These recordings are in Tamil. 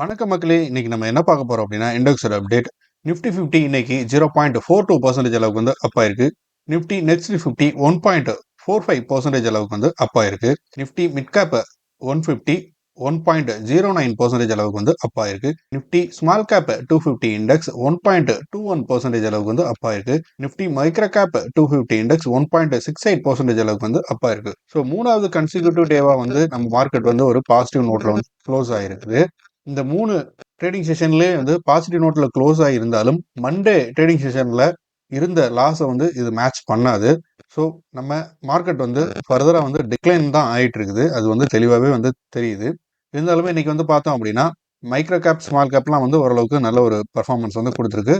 வணக்க மக்களே. இன்னைக்கு நம்ம என்ன பார்க்க போறோம் அப்படின்னா இண்டெக்ஸோட அப்டேட் நிஃப்டி ஃபிஃப்டி இன்னைக்கு zero point four two percentage அளவுக்கு வந்து அப் ஆயிருக்கு. Nifty next fifty one point four five percentage அளவுக்கு வந்து அப் ஆயிருக்கு. Nifty mid cap one fifty one point zero nine percentage அளவுக்கு வந்து அப் ஆயிருக்கு. Nifty small cap two fifty index one point two one percentage அளவுக்கு வந்து அப் ஆயிருக்கு. Nifty micro cap two fifty index one point six eight percentage அளவுக்கு வந்து அப் ஆயிருக்கு. ஸோ மூணாவது கன்சிக்யூட்டிவ் டேவா வந்து நம்ம மார்க்கெட் வந்து ஒரு பாசிட்டிவ் நோட்ல வந்து க்ளோஸ் ஆயிருக்குது. இந்த மூணு ட்ரேடிங் செஷன்லேயே வந்து பாசிட்டிவ் நோட்டில் க்ளோஸ் ஆகியிருந்தாலும் மண்டே ட்ரேடிங் செஷனில் இருந்த லாஸை வந்து இது மேட்ச் பண்ணாது. ஸோ நம்ம மார்க்கெட் வந்து ஃபர்தராக வந்து டிக்ளைன் தான் ஆகிட்டு இருக்குது அது வந்து தெளிவாகவே வந்து தெரியுது. இருந்தாலுமே இன்றைக்கி வந்து பார்த்தோம் அப்படின்னா மைக்ரோ கேப் ஸ்மால் கேப்லாம் வந்து ஓரளவுக்கு நல்ல ஒரு பர்ஃபார்மன்ஸ் வந்து கொடுத்துருக்கு.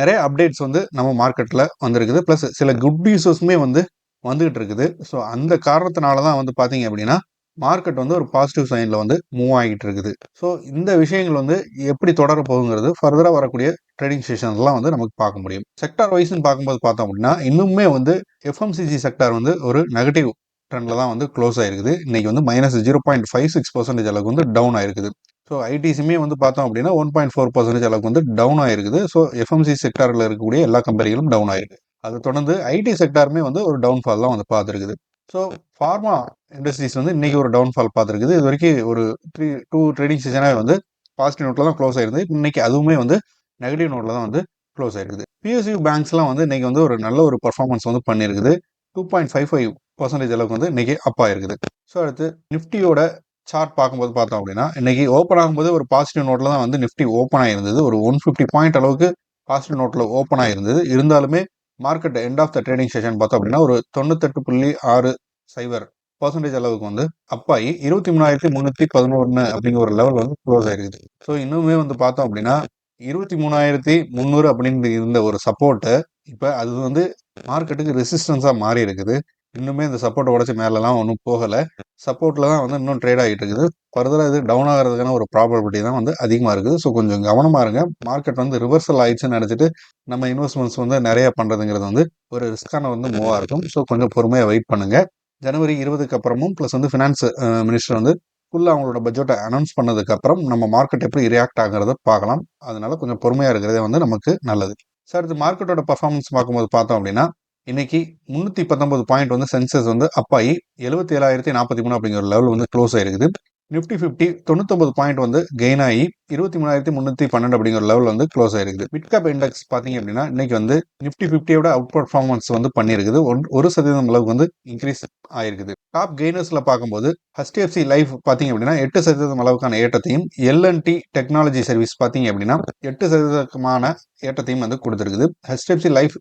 நிறைய அப்டேட்ஸ் வந்து நம்ம மார்க்கெட்டில் வந்திருக்குது. ப்ளஸ் சில குட் நியூஸஸுமே வந்து வந்துகிட்டு இருக்குது ஸோ அந்த காரணத்தினால தான் வந்து பார்த்தீங்க அப்படின்னா மார்க்கெட் வந்து ஒரு பாசிட்டிவ் சைனில் வந்து மூவ் ஆகிட்டு இருக்குது. ஸோ இந்த விஷயங்கள் வந்து எப்படி தொடர போகுங்கிறது ஃபர்தராக வரக்கூடிய ட்ரேடிங் செஷன்ஸ்லாம் வந்து நமக்கு பார்க்க முடியும். செக்டார் வைஸ்ன்னு பார்க்கும்போது பார்த்தோம் அப்படின்னா இன்னுமே வந்து எஃப்எம்சிசி செக்டார் வந்து ஒரு நெகட்டிவ் ட்ரெண்டில் தான் வந்து க்ளோஸ் ஆயிருக்குது. இன்னைக்கு வந்து minus zero point five six percentage அளவுக்கு வந்து டவுன் ஆயிருக்குது. ஸோ ஐடிசியுமே வந்து பார்த்தோம் அப்படின்னா ஒன் பாயிண்ட் ஃபோர் பர்சன்டேஜ் அளவுக்கு வந்து டவுன் ஆயிருக்குது. ஸோ எஃப்எம்சி செக்டாரில் இருக்கக்கூடிய எல்லா கம்பெனிகளும் டவுன் ஆயிருக்கு. அதை தொடர்ந்து ஐடி செக்டாருமே வந்து ஒரு டவுன்ஃபால் தான் வந்து பார்த்துருக்குது. ஸோ ஃபார்மா இண்டஸ்ட்ரீஸ் வந்து இன்றைக்கி ஒரு டவுன்ஃபால் பார்த்துருக்குது. இது வரைக்கும் ஒரு த்ரீ டூ ட்ரேடிங் சீசனாக வந்து பாசிட்டிவ் நோட்டில் தான் க்ளோஸ் ஆயிருந்து இன்றைக்கி அதுவுமே வந்து நெகட்டிவ் நோட்டில் தான் வந்து க்ளோஸ் ஆயிருக்குது. பிஎஸ்யூ பேங்க்ஸ்லாம் வந்து இன்றைக்கி வந்து ஒரு நல்ல ஒரு பர்ஃபார்மன்ஸ் வந்து பண்ணியிருக்குது. Two point five five percentage அளவுக்கு வந்து இன்றைக்கி அப் ஆயிருக்குது. ஸோ அடுத்து நிஃப்டியோட சார்ட் பார்க்கும்போது பார்த்தோம் அப்படின்னா இன்றைக்கி ஓப்பன் ஆகும்போது ஒரு பாசிட்டிவ் நோட்டில் தான் வந்து நிஃப்டி ஓப்பன் ஆகிருந்தது ஒரு ஒன் ஃபிஃப்டி பாயிண்ட் அளவுக்கு பாசிட்டிவ் நோட்டில் ஓப்பன் ஆகிருந்தது இருந்தாலுமே market end of the trading session பார்த்தோம் அப்படின்னா ஒரு தொண்ணூத்தெட்டு புள்ளி ஆறு சைபர் பர்சன்டேஜ் அளவுக்கு வந்து அப்பாயி இருபத்தி மூணாயிரத்தி முந்நூற்றி பதினொன்று அப்படிங்கிற ஒரு லெவல் வந்து க்ளோஸ் ஆயிருக்குது. ஸோ இன்னுமே வந்து பார்த்தோம் அப்படின்னா இருபத்தி மூணாயிரத்தி முந்நூறு அப்படின்னு இருந்த ஒரு சப்போர்ட்டு இப்போ அது வந்து மார்க்கெட்டுக்கு ரெசிஸ்டன்ஸாக மாறி இருக்குது இன்னுமே இந்த சப்போர்ட்டை உடச்சி மேலெலாம் ஒன்றும் போகலை. சப்போர்ட்டில் தான் வந்து இன்னும் ட்ரேட் ஆகிட்டு இருக்குது. ஃபர்தராக இது டவுன் ஆகிறதுக்கான ஒரு ப்ராபபிலிட்டி தான் வந்து அதிகமாக இருக்குது. ஸோ கொஞ்சம் கவனமாக இருங்க. மார்க்கெட் வந்து ரிவர்சல் ஆயிடுச்சுன்னு நினச்சிட்டு நம்ம இன்வெஸ்ட்மெண்ட்ஸ் வந்து நிறைய பண்ணுறதுங்கிறது வந்து ஒரு ரிஸ்க்கான வந்து மூவாக இருக்கும். ஸோ கொஞ்சம் பொறுமையாக வெயிட் பண்ணுங்கள் ஜனவரி இருபதுக்கு அப்புறமும் ப்ளஸ் வந்து ஃபினான்ஸ் மினிஸ்டர் வந்து ஃபுல்லாக அவங்களோட பட்ஜெட்டை அனௌன்ஸ் பண்ணதுக்கப்புறம் நம்ம மார்க்கெட் எப்படி ரியாக்ட் ஆகிறத பார்க்கலாம். அதனால கொஞ்சம் பொறுமையாக இருக்கிறதே வந்து நமக்கு நல்லது. சார் இது மார்க்கெட்டோட பர்ஃபார்மன்ஸ் பார்க்கும்போது பார்த்தோம் அப்படின்னா இன்னைக்கு முந்நூற்றி பத்தொன்பது பாயிண்ட் வந்து சென்சஸ் வந்து அப்பாயி எழுபத்தி ஏழாயிரத்தி நாற்பத்தி மூணு அப்படிங்கிற லெவல் வந்து க்ளோஸ் ஆயிருக்குது. நிஃப்டி ஃபிஃப்டி தொண்ணூத்தொம்பது பாயிண்ட் வந்து கெயின் ஆகி இருபத்தி மூணாயிரத்தி முந்நூற்றி பன்னெண்டு அப்படிங்கிற லெவல் வந்து க்ளோஸ் ஆயிருக்குது. மிட்கேப் இண்டெக்ஸ் பார்த்தீங்க அப்படின்னா இன்னைக்கு வந்து நிஃப்டி ஃபிஃப்டியோட அவுட் பர்ஃபார்மன்ஸ் வந்து பண்ணியிருக்குது. ஒன் ஒரு சதவீதம் அளவுக்கு வந்து இன்க்ரீஸ் ஆயிருக்குது. டாப் கெய்னர்ஸில் பார்க்கும்போது ஹெச்டிஎஃப்சி லைஃப் பார்த்தீங்க அப்படின்னா எட்டு சதவீதம் அளவுக்கான ஏற்றத்தையும் எல்என்டி டெக்னாலஜி சர்வீஸ் பார்த்தீங்க அப்படின்னா எட்டு சதவீதமான ஏற்றத்தையும் வந்து கொடுத்துருக்குது. ஹெச்டிஎஃப்சி லைஃப்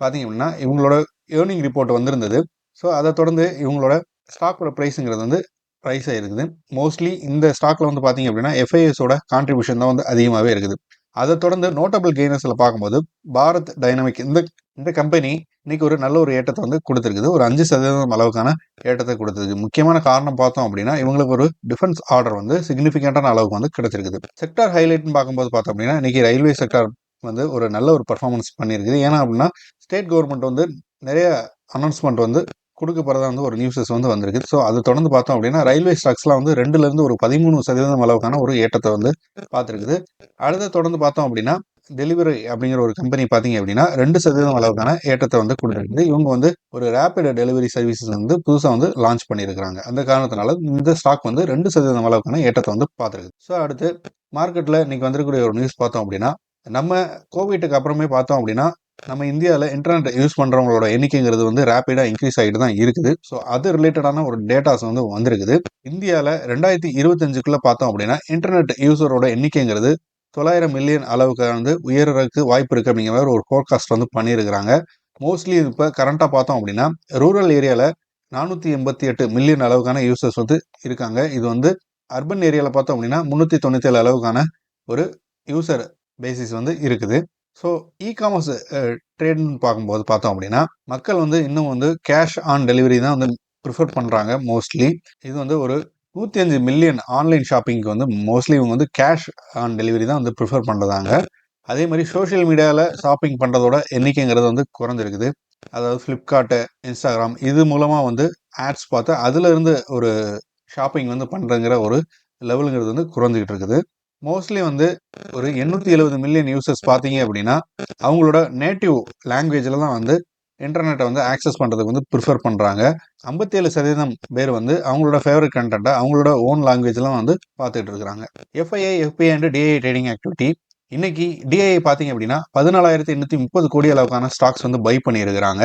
பார்த்தீங்க அப்படின்னா இவங்களோட ஏர்னிங் ரிப்போர்ட் வந்திருந்தது. ஸோ அதை தொடர்ந்து இவங்களோட ஸ்டாக்கோட ப்ரைஸுங்கிறது வந்து ப்ரைஸாக இருக்குது மோஸ்ட்லி இந்த ஸ்டாக்ல வந்து பார்த்தீங்க அப்படின்னா எஃப்ஐஎஸோட கான்ட்ரிபியூஷன் தான் வந்து அதிகமாகவே இருக்குது. அதை தொடர்ந்து நோட்டபிள் கெய்னர்ஸில் பார்க்கும்போது பாரத் டைனமிக் இந்த இந்த கம்பெனி இன்னைக்கு ஒரு நல்ல ஒரு ஏற்றத்தை வந்து கொடுத்துருக்குது. ஒரு அஞ்சு சதவீதம் அளவுக்கான ஏற்றத்தை கொடுத்துருக்கு. முக்கியமான காரணம் பார்த்தோம் அப்படின்னா இவங்களுக்கு ஒரு டிஃபென்ஸ் ஆர்டர் வந்து சிக்னிஃபிகண்டான அளவுக்கு வந்து கிடைச்சிருக்குது. செக்டார் ஹைலைட்னு பார்க்கும்போது பார்த்தோம் அப்படின்னா இன்னைக்கு ரயில்வே செக்டார் வந்து ஒரு நல்ல ஒரு பர்ஃபார்மன்ஸ் பண்ணியிருக்குது. ஏன்னா அப்படின்னா ஸ்டேட் கவர்மெண்ட் வந்து நிறைய அனௌன்ஸ்மெண்ட் வந்து கொடுக்க போகிறதா வந்து ஒரு நியூஸஸ் வந்து வந்திருக்கு. ஸோ அது தொடர்ந்து பார்த்தோம் அப்படின்னா ரயில்வே ஸ்டாக்ஸ்லாம் வந்து ரெண்டுலேருந்து ஒரு பதிமூணு சதவீதம் அளவுக்கான ஒரு ஏற்றத்தை வந்து பார்த்துருக்குது. அடுத்த தொடர்ந்து பார்த்தோம் அப்படின்னா டெலிவரி அப்படிங்கிற ஒரு கம்பெனி பார்த்தீங்க அப்படின்னா ரெண்டு சதவீதம் அளவுக்கான ஏற்றத்தை வந்து கொடுத்துருக்குது. இவங்க வந்து ஒரு ரேப்பிட் டெலிவரி சர்வீசஸ் வந்து புதுசாக வந்து லான்ச் பண்ணியிருக்கிறாங்க. அந்த காரணத்தினால இந்த ஸ்டாக் வந்து ரெண்டு சதவீதம் அளவுக்கான ஏற்றத்தை வந்து பார்த்துருக்குது. ஸோ அடுத்து மார்க்கெட்டில் இன்றைக்கி வந்திருக்கக்கூடிய ஒரு நியூஸ் பார்த்தோம் அப்படின்னா நம்ம கோவிட்டுக்கு அப்புறமே பார்த்தோம் அப்படின்னா நம்ம இந்தியாவில் இன்டர்நெட் யூஸ் பண்ணுறவங்களோட எண்ணிக்கைங்கிறது வந்து ரேப்பிடாக இன்க்ரீஸ் ஆகிட்டு தான் இருக்குது. ஸோ அது ரிலேட்டடான ஒரு டேட்டாஸ் வந்து வந்திருக்குது. இந்தியாவில் ரெண்டாயிரத்தி இருபத்தஞ்சுக்குள்ளே பார்த்தோம் அப்படின்னா இன்டர்நெட் யூசரோட எண்ணிக்கைங்கிறது தொள்ளாயிரம் மில்லியன் அளவுக்கு வந்து உயர்றதுக்கு வாய்ப்பு இருக்குது அப்படிங்கிற மாதிரி ஒரு ஃபோர்காஸ்ட் வந்து பண்ணியிருக்கிறாங்க. மோஸ்ட்லி இப்போ கரண்ட்டாக பார்த்தோம் அப்படின்னா ரூரல் ஏரியாவில் நானூற்றி எண்பத்தி எட்டு மில்லியன் அளவுக்கான யூசர்ஸ் வந்து இருக்காங்க. இது வந்து அர்பன் ஏரியாவில் பார்த்தோம் அப்படின்னா முந்நூற்றி தொண்ணூற்றி ஏழு அளவுக்கான ஒரு யூசர் பேசிஸ் வந்து இருக்குது. ஸோ இ காமர்ஸ் ட்ரேட்னு பார்க்கும்போது பார்த்தோம் அப்படின்னா மக்கள் வந்து இன்னும் வந்து கேஷ் ஆன் டெலிவரி தான் வந்து ப்ரிஃபர் பண்ணுறாங்க மோஸ்ட்லி இது வந்து ஒரு நூற்றி அஞ்சு மில்லியன் ஆன்லைன் ஷாப்பிங்க்கு வந்து மோஸ்ட்லி இவங்க வந்து கேஷ் ஆன் டெலிவரி தான் வந்து ப்ரிஃபர் பண்ணுறாங்க அதே மாதிரி சோஷியல் மீடியாவில் ஷாப்பிங் பண்ணுறதோட எண்ணிக்கைங்கிறது வந்து குறைஞ்சிருக்குது. அதாவது ஃப்ளிப்கார்ட்டு இன்ஸ்டாகிராம் இது மூலமாக வந்து ஆட்ஸ் பார்த்து அதுலேருந்து ஒரு ஷாப்பிங் வந்து பண்ணுறங்கிற ஒரு லெவலுங்கிறது வந்து குறைஞ்சிக்கிட்டு இருக்குது. மோஸ்ட்லி வந்து ஒரு எண்ணூற்றி எழுபது மில்லியன் யூசர்ஸ் பார்த்தீங்க அப்படின்னா அவங்களோட நேட்டிவ் லாங்குவேஜில் தான் வந்து இன்டர்நெட்டை வந்து ஆக்சஸ் பண்ணுறதுக்கு வந்து ப்ரிஃபர் பண்ணுறாங்க ஐம்பத்தேழு சதவீதம் பேர் வந்து அவங்களோட ஃபேவரட் கண்டென்ட்டை அவங்களோட ஓன் லாங்குவேஜ்லாம் வந்து பார்த்துட்டு இருக்கிறாங்க. FII FII and DII trading activity இன்னைக்கு டிஐ பார்த்தீங்க அப்படின்னா பதினாலாயிரத்தி எண்ணூற்றி முப்பது கோடி அளவுக்கான ஸ்டாக்ஸ் வந்து பை பண்ணியிருக்கிறாங்க.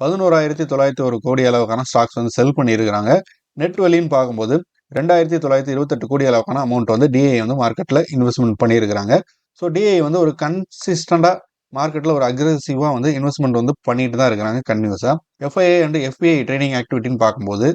பதினோராயிரத்தி தொள்ளாயிரத்தி ஒரு கோடி அளவுக்கான ஸ்டாக்ஸ் வந்து செல் பண்ணியிருக்கிறாங்க. நெட் வெளின்னு பார்க்கும்போது ரெண்டாயிரத்தி தொள்ளாயிரத்தி இருபத்தெட்டு கோடி அளவுக்கான அமௌண்ட் வந்து டிஐ வந்து மார்க்கெட்டில் இன்வெஸ்ட்மெண்ட் பண்ணியிருக்கிறாங்க. ஸோ டிஐ வந்து ஒரு கன்சிஸ்டண்டாக மார்க்கெட்டில் ஒரு அக்ரெசிவாக வந்து இன்வெஸ்ட்மெண்ட் வந்து பண்ணிட்டு தான் இருக்கிறாங்க கன்யூஸாக எஃப்ஐஏ அண்ட் எஃபிஐ ட்ரேடிங் ஆக்டிவிட்டின்னு பார்க்கும்போது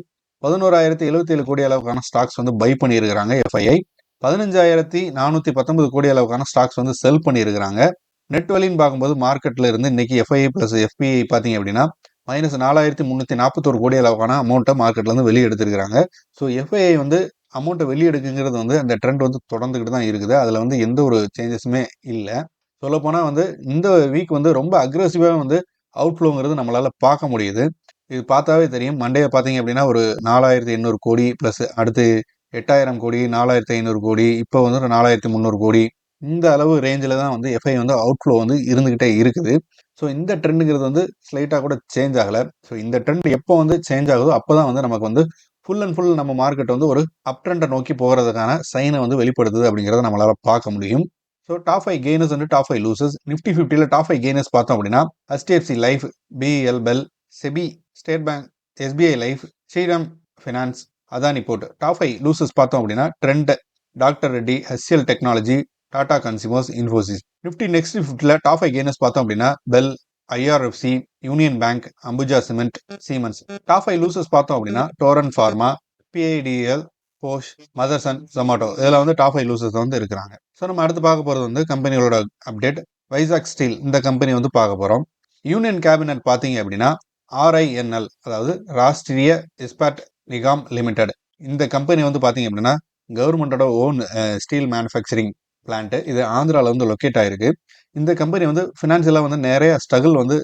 பதினோராயிரத்தி எழுபத்தி ஏழு கோடி அளவுக்கான ஸ்டாக்ஸ் வந்து பை பண்ணியிருக்கிறாங்க எஃப்ஐஐ பதினஞ்சாயிரத்தி நானூற்றி பத்தொன்பது கோடி அளவுக்கான ஸ்டாக்ஸ் வந்து செல் பண்ணியிருக்கிறாங்க. நெட் வலின்னு பார்க்கும்போது மார்க்கெட்டில் இருந்து இன்னைக்கு எஃப்ஐஐ ப்ளஸ் எஃபிஐ பார்த்தீங்க அப்படின்னா மைனஸ் நாலாயிரத்தி முந்நூற்றி நாற்பத்தோரு கோடி அளவுக்கான அமௌண்ட்டை மார்க்கெட்லேருந்து வெளியே எடுத்திருக்கிறாங்க ஸோ எஃப்ஐஐ வந்து அமௌண்ட்டை வெளியே எடுக்குங்கிறது வந்து அந்த ட்ரெண்ட் வந்து தொடர்ந்துக்கிட்டு தான் இருக்குது. அதில் வந்து எந்த ஒரு சேஞ்சஸுமே இல்லை. சொல்லப்போனால் வந்து இந்த வீக் வந்து ரொம்ப அக்ரெசிவாக வந்து அவுட்ஃப்ளோங்கிறது நம்மளால் பார்க்க முடியுது. இது பார்த்தாவே தெரியும். மண்டே பார்த்தீங்க அப்படின்னா ஒரு நாலாயிரத்தி எண்ணூறு கோடி ப்ளஸ் அடுத்து எட்டாயிரம் கோடி நாலாயிரத்தி ஐநூறு கோடி இப்போ வந்து ஒரு நாலாயிரத்தி முந்நூறு கோடி. இந்த அளவு ரேஞ்சில் தான் வந்து எஃப்ஐ வந்து அவுட்ஃப்ளோ வந்து இருந்துக்கிட்டே இருக்குது. ஸோ இந்த ட்ரெண்டுங்கிறது வந்து ஸ்லைட்டாக கூட சேஞ்ச் ஆகலை. ஸோ இந்த ட்ரெண்ட் எப்போ வந்து சேஞ்ச் ஆகுதோ அப்போ தான் வந்து நமக்கு வந்து ஃபுல் அண்ட் ஃபுல் நம்ம மார்க்கெட் வந்து ஒரு அப் ட்ரெண்டை நோக்கி போகிறதுக்கான சைனை வந்து வெளிப்படுத்துது அப்படிங்கிறத நம்மளால் பார்க்க முடியும். ஸோ டாப் ஃபைவ் கெய்னர்ஸ் வந்து டாப் ஃபைவ் லூசஸ் நிஃப்டி ஃபிஃப்டியில் டாப் ஃபைவ் கெய்னர்ஸ் பார்த்தோம் அப்படின்னா HDFC life BL BEL SEBI state bank SBI life Shriram finance Adani port top five losers பார்த்தோம் அப்படின்னா Trent doctor Reddy HCL technology Tata consumers Infosys Nifty next ஃபிஃப்டியில் டாப் ஃபைவ் கெய்னர்ஸ் பார்த்தோம் அப்படின்னா BEL IRFC union bank Ambuja cement Siemens top five losers பார்த்தோம் அப்படின்னா டோரன் ஃபார்மா பிஐடிஎல் போஷ் மதர்சன் ஜொமாட்டோ இதில் வந்து டாப் ஃபைவ் லூசஸ் வந்து இருக்கிறாங்க. ஸோ நம்ம அடுத்து பார்க்க போகிறது வந்து கம்பெனிகளோட அப்டேட் வைசாக் ஸ்டீல் இந்த கம்பெனி வந்து பார்க்க போகிறோம் யூனியன் கேபினட் பார்த்தீங்க அப்படின்னா ஆர்ஐஎன்எல் அதாவது ராஷ்டிரிய இஸ்பாட் நிகாம் லிமிடெட் இந்த கம்பெனி வந்து பார்த்தீங்க அப்படின்னா கவர்மெண்டோட ஓன் ஸ்டீல் மேனுஃபேக்சரிங் பிளான்ட்டு இது ஆந்திராவில் வந்து லொக்கேட் ஆகிருக்கு இந்த கம்பெனி வந்து ஃபினான்ஷியலாக வந்து நிறைய ஸ்ட்ரகிள் வந்து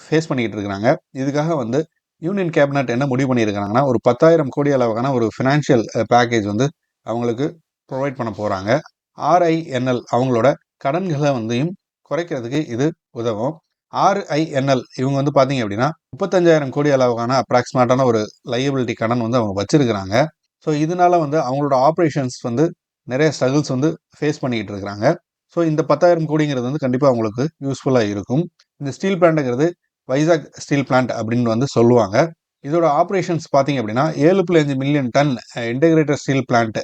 ஃபேஸ் பண்ணிக்கிட்டு இருக்கிறாங்க இதுக்காக வந்து யூனியன் கேபினட் என்ன முடிவு பண்ணியிருக்காங்கன்னா ஒரு பத்தாயிரம் கோடி அளவுக்கான ஒரு ஃபினான்ஷியல் பேக்கேஜ் வந்து அவங்களுக்கு ப்ரொவைட் பண்ண போகிறாங்க ஆர்ஐஎன்எல் அவங்களோட கடன்களை வந்தையும் குறைக்கிறதுக்கு இது உதவும். ஆர்ஐஎன்எல் இவங்க வந்து பார்த்தீங்க அப்படின்னா முப்பத்தஞ்சாயிரம் கோடி அளவுக்கான அப்ராக்சிமேட்டான ஒரு லையபிலிட்டி கடன் வந்து அவங்க வச்சிருக்கிறாங்க. ஸோ இதனால வந்து அவங்களோட ஆப்ரேஷன்ஸ் வந்து நிறைய ஸ்ட்ரகிள்ஸ் வந்து ஃபேஸ் பண்ணிக்கிட்டு இருக்கிறாங்க. ஸோ இந்த பத்தாயிரம் கோடிங்கிறது வந்து கண்டிப்பாக அவங்களுக்கு யூஸ்ஃபுல்லாக இருக்கும். இந்த ஸ்டீல் பிளான்ட்டுங்கிறது வைசாக் ஸ்டீல் பிளான்ட் அப்படின்னு வந்து சொல்லுவாங்க. இதோட ஆப்ரேஷன்ஸ் பார்த்தீங்க அப்படின்னா ஏழு புள்ளி அஞ்சு million ton integrated steel plant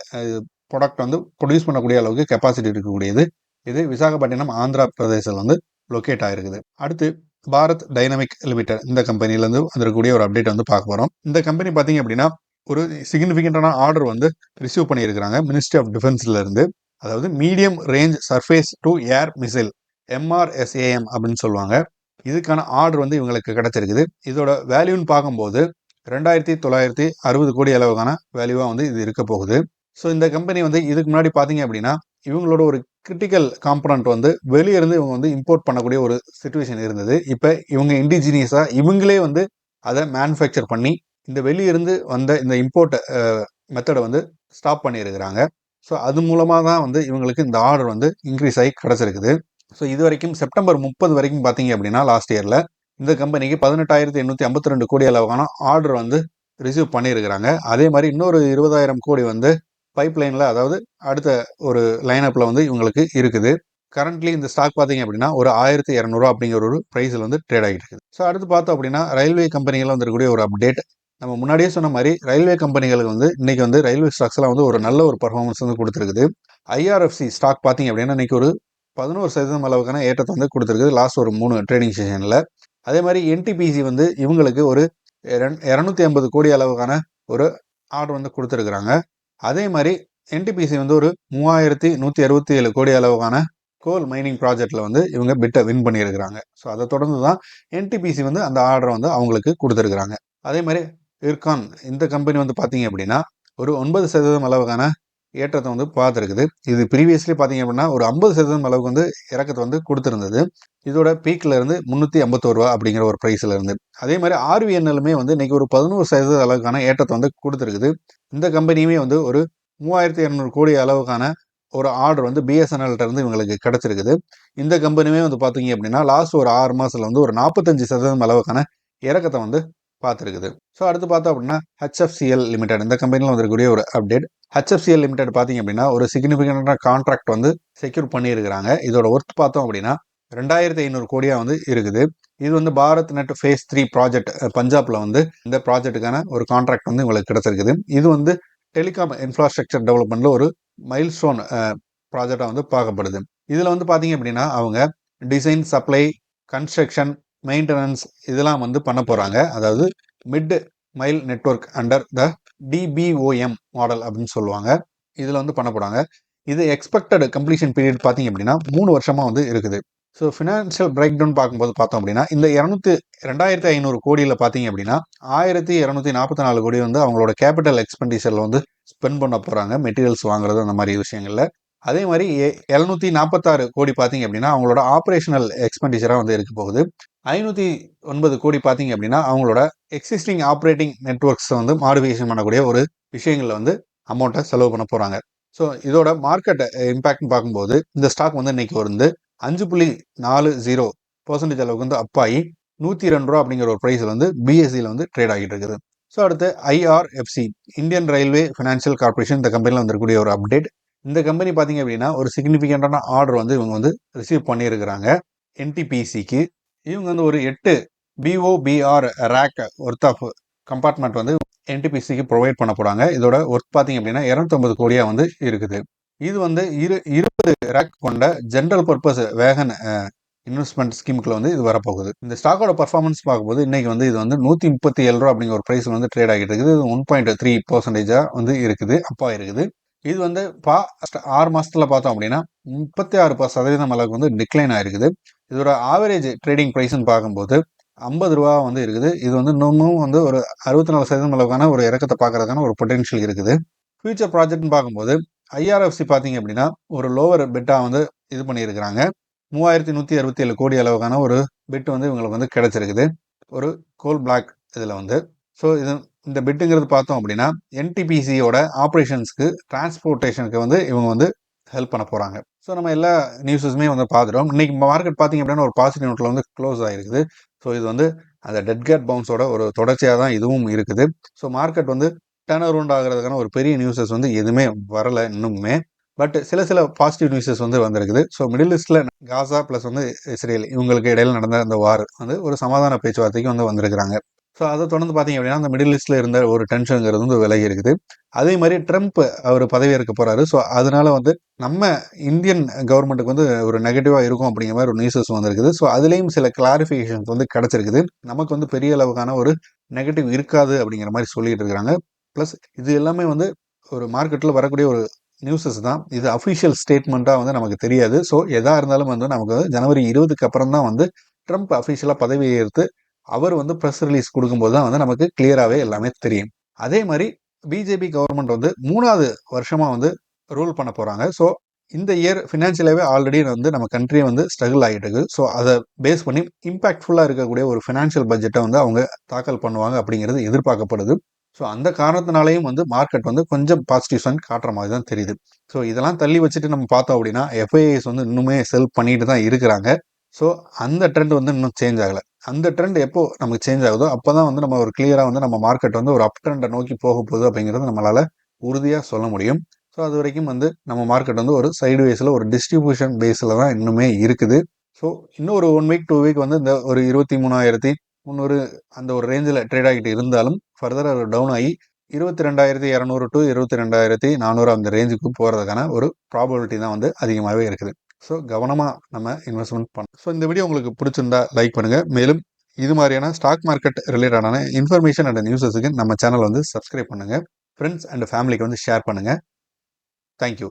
product வந்து ப்ரொடியூஸ் பண்ணக்கூடிய அளவுக்கு கெப்பாசிட்டி இருக்கக்கூடியது. இது விசாகப்பட்டினம் ஆந்திரா பிரதேசத்தில் வந்து லொக்கேட் ஆயிருக்குது. அடுத்து பாரத் டைனமிக் லிமிடெட். இந்த கம்பெனிலேருந்து வந்திருக்கக்கூடிய ஒரு அப்டேட் வந்து பார்க்க போகிறோம் இந்த கம்பெனி பார்த்தீங்க அப்படின்னா ஒரு சிக்னிஃபிகண்ட்டான ஆர்டர் வந்து ரிசீவ் பண்ணியிருக்கிறாங்க. மினிஸ்ட்ரி ஆஃப் டிஃபென்ஸ்லேருந்து அதாவது medium range surface to air missile MRSAM அப்படின்னு சொல்லுவாங்க. இதுக்கான ஆர்டர் வந்து இவங்களுக்கு கிடைச்சிருக்குது. இதோட வேல்யூன்னு பார்க்கும்போது ரெண்டாயிரத்தி தொள்ளாயிரத்தி அறுபது கோடி அளவுக்கான வேல்யூவாக வந்து இது இருக்க போகுது. ஸோ இந்த கம்பெனி வந்து இதுக்கு முன்னாடி பார்த்தீங்க அப்படின்னா இவங்களோட ஒரு கிரிட்டிக்கல் காம்பனண்ட் வந்து வெளியே இருந்து இவங்க வந்து இம்போர்ட் பண்ணக்கூடிய ஒரு சுச்சுவேஷன் இருந்தது. இப்போ இவங்க இண்டிஜினியஸாக இவங்களே வந்து அதை மேனுஃபேக்சர் பண்ணி இந்த வெளியிருந்து வந்த இந்த இம்போர்ட் மெத்தடை வந்து ஸ்டாப் பண்ணியிருக்கிறாங்க. ஸோ அது மூலமாக தான் வந்து இவங்களுக்கு இந்த ஆர்டர் வந்து இன்க்ரீஸ் ஆகி கிடச்சிருக்குது. ஸோ இது வரைக்கும் செப்டம்பர் முப்பது வரைக்கும் பார்த்தீங்க அப்படின்னா லாஸ்ட் இயரில் இந்த கம்பெனிக்கு பதினெட்டாயிரத்தி எண்ணூற்றி ஐம்பத்தி ரெண்டு கோடி அளவுக்கான ஆர்டர் வந்து ரிசீவ் பண்ணியிருக்கிறாங்க. அதே மாதிரி இன்னொரு இருபதாயிரம் கோடி வந்து பைப் லைனில் அதாவது அடுத்த ஒரு லைனப்பில் வந்து இவங்களுக்கு இருக்குது. கரண்ட்லி இந்த ஸ்டாக் பார்த்தீங்க அப்படின்னா ஒரு ஆயிரத்தி இரநூறுவா அப்படிங்கிற ஒரு ப்ரைஸில் வந்து ட்ரேட் ஆகிட்டு இருக்குது. ஸோ அடுத்து பார்த்தோம் அப்படின்னா ரயில்வே கம்பெனிகள் வந்துருக்கக்கூடிய ஒரு அப்டேட் நம்ம முன்னாடியே சொன்ன மாதிரி ரயில்வே கம்பெனிகளுக்கு வந்து இன்னைக்கு வந்து ரயில்வே ஸ்டாக்ஸ்லாம் வந்து ஒரு நல்ல ஒரு பர்ஃபார்மன்ஸ் வந்து கொடுத்துருக்குது. ஐஆர்எஃப்சி ஸ்டாக் பார்த்தீங்க அப்படின்னா இன்னைக்கு ஒரு பதினோரு சதவீதம் அளவுக்கான ஏற்றத்தை வந்து கொடுத்துருக்குது லாஸ்ட் ஒரு மூணு ட்ரேடிங் செஷனில் அதே மாதிரி என்டிபிசி வந்து இவங்களுக்கு ஒரு இரநூத்தி ஐம்பது கோடி அளவுக்கான ஒரு ஆர்டர் வந்து கொடுத்துருக்குறாங்க. அதே மாதிரி என்டிபிசி வந்து ஒரு மூவாயிரத்தி நூற்றி அறுபத்தி ஏழு கோடி அளவுக்கான கோல் மைனிங் ப்ராஜெக்டில் வந்து இவங்க பிட்டை வின் பண்ணியிருக்கிறாங்க. ஸோ அதை தொடர்ந்து தான் என்டிபிசி வந்து அந்த ஆர்டரை வந்து அவங்களுக்கு கொடுத்துருக்குறாங்க. அதே மாதிரி இர்கான் இந்த கம்பெனி வந்து பார்த்தீங்க அப்படின்னா ஒரு ஒன்பது சதவீதம் அளவுக்கான ஏற்றத்தை வந்து பார்த்துருக்குது. இது ப்ரீவியஸ்லி பார்த்தீங்க அப்படின்னா ஒரு ஐம்பது சதவீதம் அளவுக்கு வந்து இறக்கத்தை வந்து கொடுத்துருந்தது. இதோட பீக்கில் இருந்து முந்நூற்றி ஐம்பத்தோரு ரூபா அப்படிங்கிற ஒரு ப்ரைஸில் இருந்து. அதே மாதிரி ஆர்விஎன்எலுமே வந்து இன்றைக்கி ஒரு பதினோரு சதவீத அளவுக்கான ஏற்றத்தை வந்து கொடுத்துருக்குது. இந்த கம்பெனியுமே வந்து ஒரு மூவாயிரத்தி இரநூறு கோடி அளவுக்கான ஒரு ஆர்டர் வந்து பிஎஸ்என்எல்ட்ட இருந்து இவங்களுக்கு கிடச்சிருக்குது. இந்த கம்பெனியுமே வந்து பார்த்தீங்க அப்படின்னா லாஸ்ட் ஒரு ஆறு மாதத்தில் வந்து ஒரு நாற்பத்தஞ்சு சதவீதம் அளவுக்கான இறக்கத்தை வந்து பார்த்துருக்குது. ஸோ அடுத்து பார்த்தோம் அப்படின்னா ஹெச்எஃப்சிஎல் லிமிடெட் இந்த கம்பெனியில் வந்திருக்கக்கூடிய ஒரு அப்டேட் ஹெச்எஃப்சிஎல் லிமிடெட் பார்த்தீங்க அப்படின்னா ஒரு சிக்னிஃபிகண்டான கான்ட்ராக்ட் வந்து செக்யூர் பண்ணியிருக்கிறாங்க. இதோட ஒர்த் பார்த்தோம் அப்படின்னா ரெண்டாயிரத்தி ஐநூறு கோடியாக வந்து இருக்குது. இது வந்து Bharat net phase three project பஞ்சாப்பில் வந்து இந்த ப்ராஜெக்ட்டுக்கான ஒரு கான்ட்ராக்ட் வந்து உங்களுக்கு கிடைச்சிருக்குது. இது வந்து டெலிகாம் இன்ஃப்ராஸ்ட்ரக்சர் டெவலப்மெண்ட்டில் ஒரு மைல் ஸ்டோன் ப்ராஜெக்டாக வந்து பார்க்கப்படுது. இதில் வந்து பார்த்தீங்க அப்படின்னா அவங்க டிசைன் சப்ளை கன்ஸ்ட்ரக்ஷன் மெயின்டெனன்ஸ் இதெல்லாம் வந்து பண்ண போகிறாங்க அதாவது mid mile network under the DBOM model அப்படின்னு சொல்லுவாங்க. இதில் வந்து பண்ண போகிறாங்க இது எக்ஸ்பெக்டட் கம்ப்ளீஷன் பீரியட் பார்த்தீங்க அப்படின்னா மூணு வருஷமாக வந்து இருக்குது. ஸோ ஃபினான்ஷியல் பிரேக் டவுன் பார்க்கும்போது பார்த்தோம் அப்படின்னா இந்த இரநூத்தி ரெண்டாயிரத்தி ஐநூறு கோடியில் பார்த்தீங்க அப்படின்னா ஆயிரத்தி இரநூத்தி நாற்பத்தி நாலு கோடி வந்து அவங்களோட கேபிட்டல் எக்ஸ்பெண்டிச்சரில் வந்து ஸ்பெண்ட் பண்ண போகிறாங்க மெட்டீரியல்ஸ் வாங்குறது அந்த மாதிரி விஷயங்களில். அதே மாதிரி எழுநூத்தி நாற்பத்தாறு கோடி பார்த்தீங்க அப்படின்னா அவங்களோட ஆப்ரேஷனல் எக்ஸ்பெண்டிச்சராக வந்து இருக்க போகுது. ஐநூற்றி ஒன்பது கோடி பார்த்தீங்க அப்படின்னா அவங்களோட எக்ஸிஸ்டிங் ஆப்ரேட்டிங் நெட்ஒர்க்ஸை வந்து மாடிஃபிகேஷன் பண்ணக்கூடிய ஒரு விஷயங்களில் வந்து அமௌண்ட்டை செலவு பண்ண போகிறாங்க ஸோ இதோட மார்க்கெட் இம்பேக்ட்னு பார்க்கும்போது இந்த ஸ்டாக் வந்து இன்னைக்கு வந்து அஞ்சு புள்ளி நாலு ஜீரோ பர்சன்டேஜ் அளவுக்கு வந்து அப்பாயி நூற்றி ரெண்டு ரூபா அப்படிங்கிற ஒரு ப்ரைஸில் வந்து பிஎஸ்சியில் வந்து ட்ரேட் ஆகிட்டு இருக்குது. ஸோ அடுத்து IRFC Indian railway financial corporation இந்த கம்பெனியில் வந்திருக்கக்கூடிய ஒரு அப்டேட் இந்த கம்பெனி பார்த்தீங்க அப்படின்னா ஒரு சிக்னிஃபிகண்டான ஆர்டர் வந்து இவங்க வந்து ரிசீவ் பண்ணியிருக்கிறாங்க. என்டிபிசிக்கு இவங்க வந்து ஒரு எட்டு BOBR rake worth of compartment வந்து என்டிபிசிக்கு ப்ரொவைட் பண்ண போகிறாங்க இதோட ஒர்க் பார்த்தீங்க அப்படின்னா இரநூத்தொம்பது கோடியாக வந்து இருக்குது. இது வந்து இரு இருபது ரேக் கொண்ட ஜென்ரல் பர்பஸ் வேகன் இன்வெஸ்ட்மெண்ட் ஸ்கீமுக்குள்ள வந்து இது வரப்போகுது. இந்த ஸ்டாக்கோட பர்ஃபார்மன்ஸ் பார்க்கும்போது இன்னைக்கு வந்து இது வந்து நூற்றி முப்பத்தி ஏழு ரூபா அப்படிங்கிற ஒரு ப்ரைஸ் வந்து ட்ரேட் ஆகிட்டு இருக்குது. இது ஒன் பாயிண்ட் த்ரீ பர்சன்டேஜாக வந்து இருக்குது அப்பா இருக்குது. இது வந்து பா ஆறு மாதத்தில் பார்த்தோம் அப்படின்னா முப்பத்தி ஆறு சதவீதம் அளவுக்கு வந்து டிக்ளைன் ஆயிருக்குது. இதோட ஆவரேஜ் ட்ரேடிங் ப்ரைஸ்ன்னு பார்க்கும்போது ஐம்பது ரூபா வந்து இருக்குது. இது வந்து இன்னமும் வந்து ஒரு அறுபத்தி நாலு சதவீதம் அளவுக்கான ஒரு இறக்கத்தை பார்க்கறதுக்கான ஒரு பொட்டென்ஷியல் இருக்குது. ஃபியூச்சர் ப்ராஜெக்ட்னு பார்க்கும்போது ஐஆர்எஃப்சி பார்த்தீங்க அப்படின்னா ஒரு லோவர் பெட்டாக வந்து இது பண்ணியிருக்கிறாங்க. மூவாயிரத்தி நூற்றி அறுபத்தி ஏழு கோடி அளவுக்கான ஒரு பெட் வந்து இவங்களுக்கு வந்து கிடச்சிருக்குது. ஒரு கோல் பிளாக் இதில் வந்து. ஸோ இது இந்த பிட்டுங்கிறது பார்த்தோம் அப்படின்னா என்டிபிசியோட ஆப்ரேஷன்ஸ்க்கு டிரான்ஸ்போர்ட்டேஷனுக்கு வந்து இவங்க வந்து ஹெல்ப் பண்ண போகிறாங்க ஸோ நம்ம எல்லா நியூஸஸுமே வந்து பார்த்துட்டோம் இன்றைக்கி மார்க்கெட் பார்த்திங்க அப்படின்னா ஒரு பாசிட்டிவ் நோட்டில் வந்து க்ளோஸ் ஆகிருக்குது ஸோ இது வந்து அந்த டெட் கேட் பவுன்ஸோட ஒரு தொடர்ச்சியாக தான் இதுவும் இருக்குது. ஸோ மார்க்கெட் வந்து டர்ன் அரவுண்ட் ஆகிறதுக்கான ஒரு பெரிய நியூஸஸ் வந்து எதுவுமே வரலை இன்னுமே பட் சில சில பாசிட்டிவ் நியூஸஸ் வந்து வந்திருக்குது. ஸோ மிடில் ஈஸ்டில் காசா ப்ளஸ் வந்து இஸ்ரேல் இவங்களுக்கு இடையில் நடந்த அந்த வார் வந்து ஒரு சமாதான பேச்சுவார்த்தைக்கு வந்து வந்திருக்கிறாங்க. ஸோ அதை தொடர்ந்து பார்த்தீங்க அப்படின்னா அந்த மிடில் ஈஸ்டில் இருந்த ஒரு டென்ஷனுங்கிறது வந்து விலகி இருக்குது. அதே மாதிரி ட்ரம்ப் அவர் பதவி போகிறாரு ஸோ அதனால வந்து நம்ம இந்தியன் கவர்மெண்ட்டுக்கு வந்து ஒரு நெகட்டிவாக இருக்கும் அப்படிங்கிற மாதிரி ஒரு நியூஸஸ் வந்திருக்குது. ஸோ அதுலேயும் சில கிளாரிஃபிகேஷன்ஸ் வந்து கிடச்சிருக்குது. நமக்கு வந்து பெரிய அளவுக்கான ஒரு நெகட்டிவ் இருக்காது அப்படிங்கிற மாதிரி சொல்லிட்டு இருக்கிறாங்க ப்ளஸ் இது எல்லாமே வந்து ஒரு மார்க்கெட்டில் வரக்கூடிய ஒரு நியூஸஸ் தான். இது அஃபிஷியல் ஸ்டேட்மெண்ட்டாக வந்து நமக்கு தெரியாது. ஸோ எதாக இருந்தாலும் வந்து நமக்கு வந்து ஜனவரி இருபதுக்கு அப்புறம் தான் வந்து ட்ரம்ப் அஃபிஷியலாக பதவியேற்று ஏற்று அவர் வந்து ப்ரெஸ் ரிலீஸ் கொடுக்கும்போது தான் வந்து நமக்கு கிளியராகவே எல்லாமே தெரியும். அதே மாதிரி பிஜேபி கவர்மெண்ட் வந்து மூணாவது வருஷமாக வந்து ரூல் பண்ண போகிறாங்க ஸோ இந்த இயர் ஃபினான்ஷியலாகவே ஆல்ரெடி வந்து நம்ம கண்ட்ரி வந்து ஸ்ட்ரகிள் ஆகிட்டு இருக்கு. ஸோ அதை பேஸ் பண்ணி இம்பாக்ட்ஃபுல்லாக இருக்கக்கூடிய ஒரு ஃபினான்ஷியல் பட்ஜெட்டை வந்து அவங்க தாக்கல் பண்ணுவாங்க அப்படிங்கிறது எதிர்பார்க்கப்படுது. ஸோ அந்த காரணத்தினாலையும் வந்து மார்க்கெட் வந்து கொஞ்சம் பாசிட்டிவ் சைன் காட்டுற மாதிரி தான் தெரியுது. ஸோ இதெல்லாம் தள்ளி வச்சுட்டு நம்ம பார்த்தோம் அப்படின்னா எஃப்ஐஎஸ் வந்து இன்னுமே செல் பண்ணிட்டு தான் இருக்கிறாங்க. ஸோ அந்த ட்ரெண்ட் வந்து இன்னும் சேஞ்ச் ஆகலை. அந்த ட்ரெண்ட் எப்போ நமக்கு சேஞ்ச் ஆகுதோ அப்போ தான் வந்து நம்ம ஒரு கிளியராக வந்து நம்ம மார்க்கெட் வந்து ஒரு அப் ட்ரெண்டை நோக்கி போக போகுது அப்படிங்கிறது நம்மளால் உறுதியாக சொல்ல முடியும். ஸோ அது வரைக்கும் வந்து நம்ம மார்க்கெட் வந்து ஒரு சைடு வேஸில் ஒரு டிஸ்ட்ரிபியூஷன் பேஸில் தான் இன்னுமே இருக்குது. ஸோ இன்னும் ஒரு ஒன் வீக் டூ வீக் வந்து இந்த ஒரு இருபத்தி மூணாயிரத்தி முந்நூறு அந்த ஒரு ரேஞ்சில் ட்ரேட் ஆகிட்டு இருந்தாலும் ஃபர்தராக டவுன் ஆகி இருபத்தி ரெண்டாயிரத்தி இரநூறு டு இருபத்தி ரெண்டாயிரத்தி நானூறு அந்த ரேஞ்சுக்கு போகிறதுக்கான ஒரு ப்ராபபிலிட்டி தான் வந்து அதிகமாகவே இருக்குது. ஸோ கவனமாக நம்ம இன்வெஸ்ட்மெண்ட் பண்ணணும் ஸோ இந்த வீடியோ உங்களுக்கு பிடிச்சிருந்தா லைக் பண்ணுங்கள் மேலும் இது மாதிரியான ஸ்டாக் மார்க்கெட் ரிலேட்டடான இன்ஃபர்மேஷன் அண்ட் நியூஸஸுக்கு நம்ம சேனல் வந்து சப்ஸ்கிரைப் பண்ணுங்கள் ஃப்ரெண்ட்ஸ் அண்ட் ஃபேமிலிக்கு வந்து ஷேர் பண்ணுங்கள் தேங்க்யூ